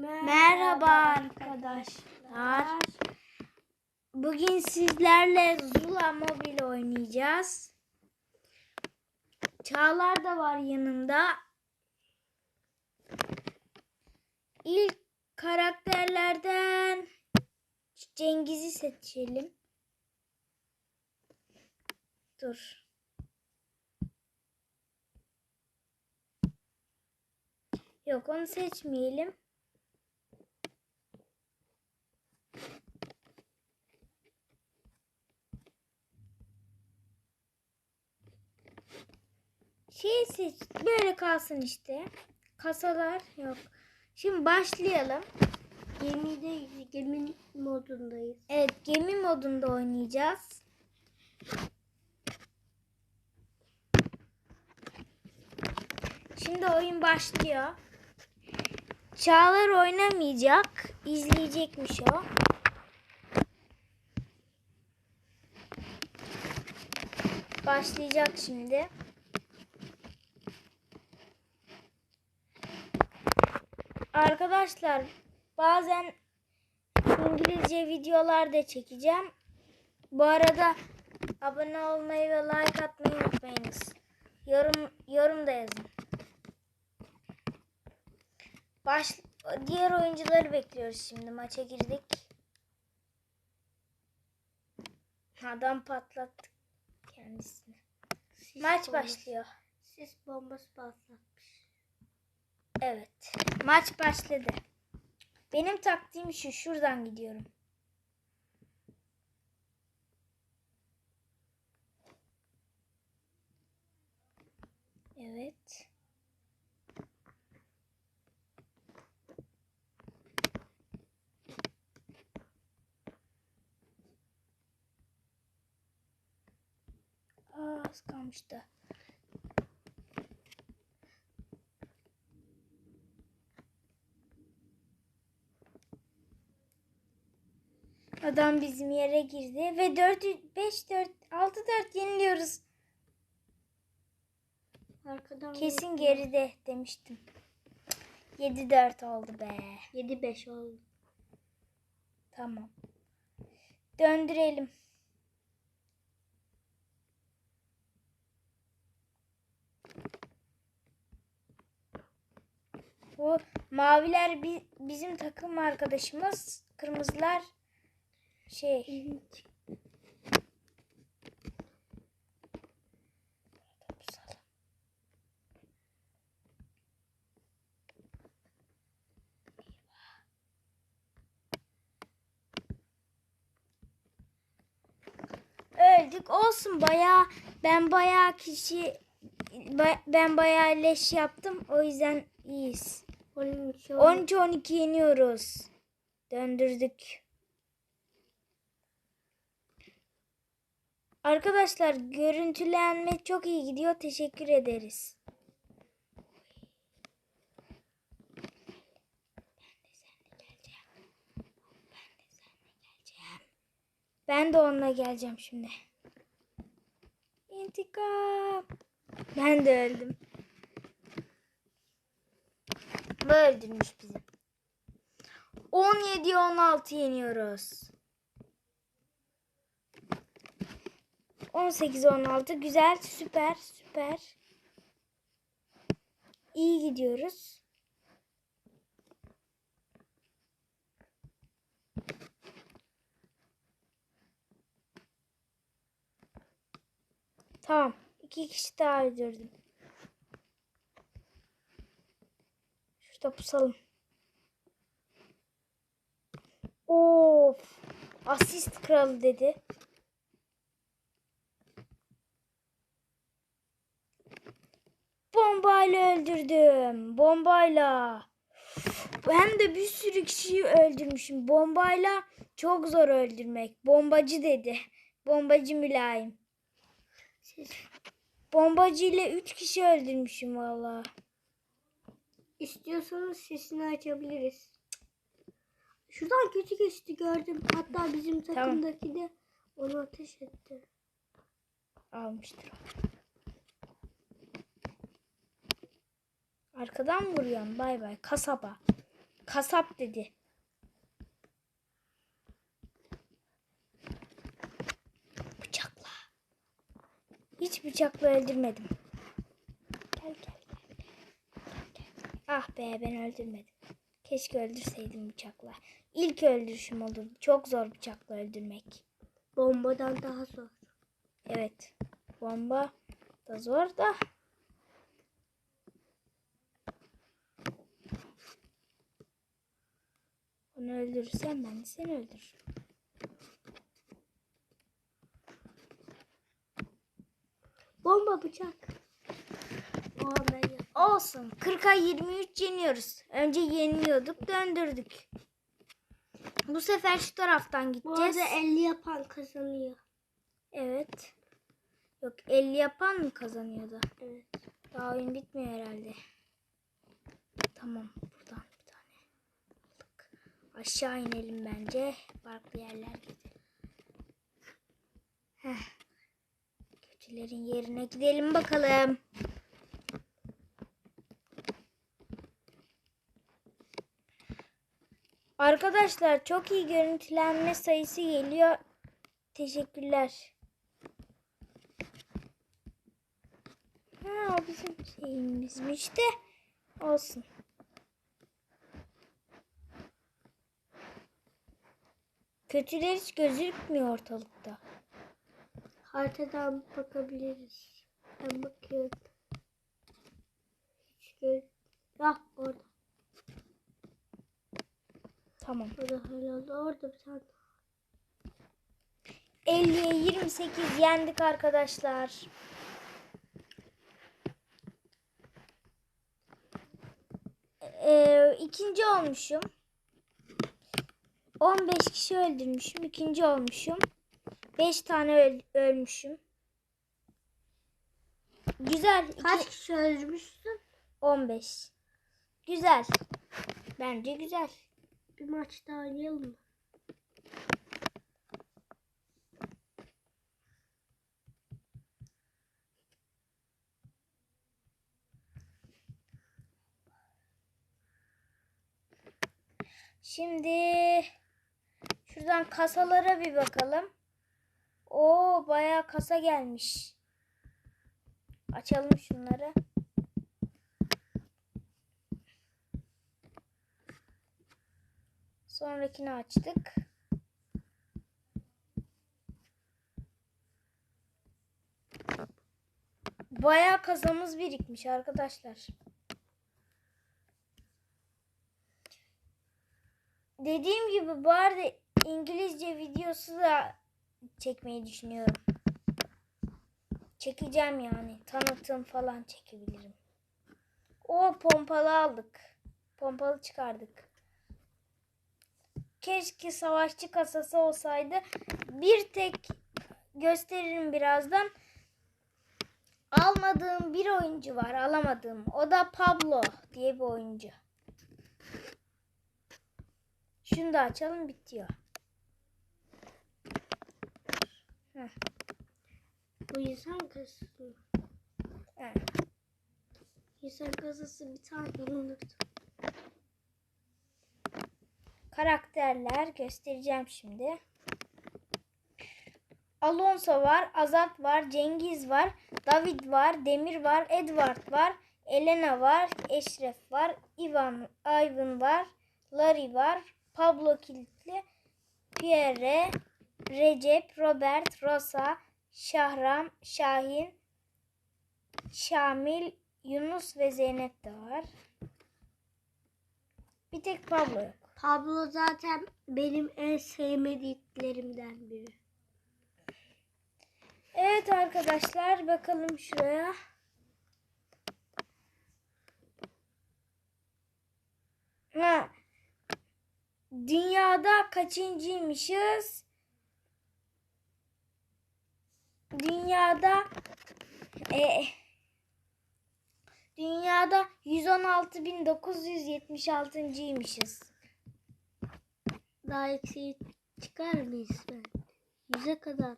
Merhaba arkadaşlar. Bugün sizlerle Zula Mobil oynayacağız. Çağlar da var yanımda. İlk karakterlerden Cengiz'i seçelim. Dur. Yok onu seçmeyelim. Şey seç. Böyle kalsın işte. Kasalar yok. Şimdi başlayalım. Gemideyiz. Gemi modundayız. Evet gemi modunda oynayacağız. Şimdi oyun başlıyor. Çağlar oynamayacak. izleyecekmiş o. Başlayacak şimdi. Arkadaşlar bazen İngilizce videolar da çekeceğim. Bu arada abone olmayı ve like atmayı unutmayınız. Yorum yorum da yazın. Baş diğer oyuncuları bekliyoruz şimdi. Maça girdik. Adam patlattık kendisini. Sis Maç bombası- başlıyor. Sis bombası patlatmış. Evet. Maç başladı. Benim taktiğim şu. Şuradan gidiyorum. Evet. Az kalmıştı. Adam bizim yere girdi ve 4 5 4 6 4 yeniliyoruz. Arkadan Kesin geride demiştim. 7 4 oldu be. 7-5 oldu. Tamam. Döndürelim. Bu maviler bi- bizim takım arkadaşımız. Kırmızılar şey Öldük olsun baya ben baya kişi ben baya leş yaptım o yüzden iyiyiz. 13 13 12 yeniyoruz. Döndürdük. Arkadaşlar görüntülenme çok iyi gidiyor. Teşekkür ederiz. Ben de onunla geleceğim şimdi. İntikam. Ben de öldüm. Bu öldürmüş bizi. 17 16 yeniyoruz. 18 16 güzel süper süper. İyi gidiyoruz. Tamam. iki kişi daha öldürdüm. Şurada pusalım. Of. Asist kralı dedi. Bombayla öldürdüm. Bombayla. Hem de bir sürü kişiyi öldürmüşüm. Bombayla çok zor öldürmek. Bombacı dedi. Bombacı mülayim. Bombacı ile 3 kişi öldürmüşüm valla. istiyorsanız sesini açabiliriz. Şuradan kötü geçti gördüm. Hatta bizim Tamam. takımdaki de onu ateş etti. Almıştır Arkadan vuruyorum bay bay. Kasaba. kasap dedi. Bıçakla. Hiç bıçakla öldürmedim. Gel gel gel. gel. Ah be ben öldürmedim. Keşke öldürseydim bıçakla. İlk öldürüşüm oldu. Çok zor bıçakla öldürmek. Bombadan daha zor. Evet. Bomba da zor da. Onu öldürürsen ben de seni öldürürüm. Bomba bıçak. Olsun. 40'a 23 yeniyoruz. Önce yeniliyorduk döndürdük. Bu sefer şu taraftan Bu gideceğiz. arada 50 yapan kazanıyor. Evet. Yok 50 yapan mı kazanıyordu? Evet. Daha oyun bitmiyor herhalde. Tamam buradan bir tane aldık. Aşağı inelim bence. Farklı yerler gidelim. Kötülerin yerine gidelim bakalım. Arkadaşlar çok iyi görüntülenme sayısı geliyor. Teşekkürler. Ha o bizim şeyimizmiş de olsun. Kötüler hiç gözükmüyor ortalıkta. Haritadan bakabiliriz. Ben bakıyorum. Hiç gör. Ah orada. Tamam. Orada herhalde orada bir tane. 50'ye 28 yendik arkadaşlar. Ee, ikinci olmuşum. 15 kişi öldürmüşüm. ikinci olmuşum. 5 tane öl- ölmüşüm. Güzel. iki- Kaç kişi öldürmüşsün? 15. Güzel. Bence güzel. Bir maç daha oynayalım mı? Şimdi şuradan kasalara bir bakalım. Oo bayağı kasa gelmiş. Açalım şunları. Sonrakini açtık. Bayağı kasamız birikmiş arkadaşlar. Dediğim gibi arada İngilizce videosu da çekmeyi düşünüyorum. Çekeceğim yani. Tanıtım falan çekebilirim. O pompalı aldık. Pompalı çıkardık. Keşke savaşçı kasası olsaydı. Bir tek gösteririm birazdan. Almadığım bir oyuncu var. Alamadığım. O da Pablo diye bir oyuncu. Şunu da açalım bitiyor. Heh, Bu insan kasası. heh. İnsan kasası bir tane bulunurdu. Karakterler göstereceğim şimdi. Alonso var, Azat var, Cengiz var, David var, Demir var, Edward var, Elena var, Eşref var, Ivan, Ivan var, Larry var, Pablo Kilitli, Pierre, Recep, Robert, Rosa, Şahram, Şahin, Şamil, Yunus ve Zeynep de var. Bir tek Pablo yok. Pablo zaten benim en sevmediklerimden biri. Evet arkadaşlar bakalım şuraya. Ha. Dünyada kaçıncıymışız? Dünyada e, Dünyada 116.976.ymışız. Daha eksiği çıkar mıyız ben? Yüze kadar.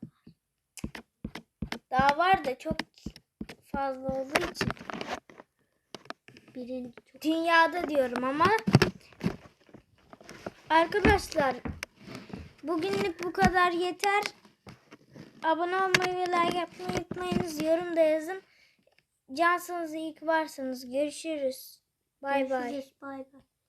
Daha var da çok fazla olduğu için. Birinci çok. Dünyada diyorum ama Arkadaşlar bugünlük bu kadar yeter. Abone olmayı ve like yapmayı unutmayınız. Yorum da yazın. Cansınız iyi ki varsınız. Görüşürüz. Bay bay. Bay bay.